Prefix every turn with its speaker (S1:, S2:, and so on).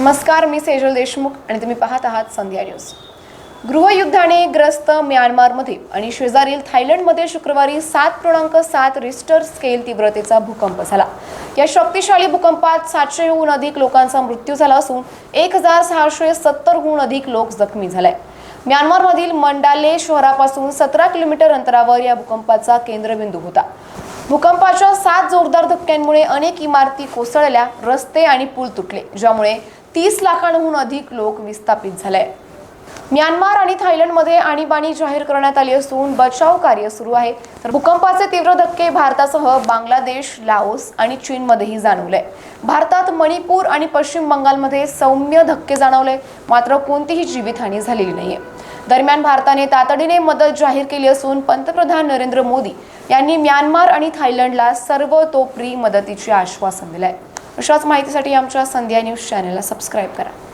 S1: नमस्कार मी सेजल देशमुख आणि तुम्ही पाहत आहात संध्या न्यूज. गृहयुद्धाने ग्रस्त म्यानमारमध्ये आणि शेजारील थायलंडमध्ये शुक्रवारी सात पूर्णांक सात रिस्टर स्केल तीव्रतेचा भूकंप झाला. या शक्तिशाली भूकंपात सातशेहून अधिक लोकांचा मृत्यू झाला असून एक हजार सहाशे सत्तरहून अधिक लोक जखमी झाले. म्यानमारमधील मंडाले शहरापासून सतरा किलोमीटर अंतरावर या भूकंपाचा केंद्रबिंदू होता. भूकंपाच्या सात जोरदार धक्क्यांमुळे अनेक इमारती कोसळल्या रस्ते आणि पूल तुटले ज्यामुळे तीस लाखांहून अधिक लोक विस्थापित झाले. म्यानमार आणि थायलंडमध्ये आणीबाणी जाहीर करण्यात आली असून बचाव कार्य सुरू आहे. तर भूकंपाचे तीव्र धक्के भारतासह बांगलादेश लाओस आणि चीनमध्येही जाणवले. भारतात मणिपूर आणि पश्चिम बंगालमध्ये सौम्य धक्के जाणवले मात्र कोणतीही जीवितहानी झालेली नाहीये. दरम्यान भारताने तातडीने मदत जाहीर केली असून पंतप्रधान नरेंद्र मोदी यांनी म्यानमार आणि थायलंडला सर्वतोपरी मदतीचे आश्वासन दिले आहे अशाच माहितीसाठी आमच्या संध्या न्यूज चॅनलला सबस्क्राईब करा.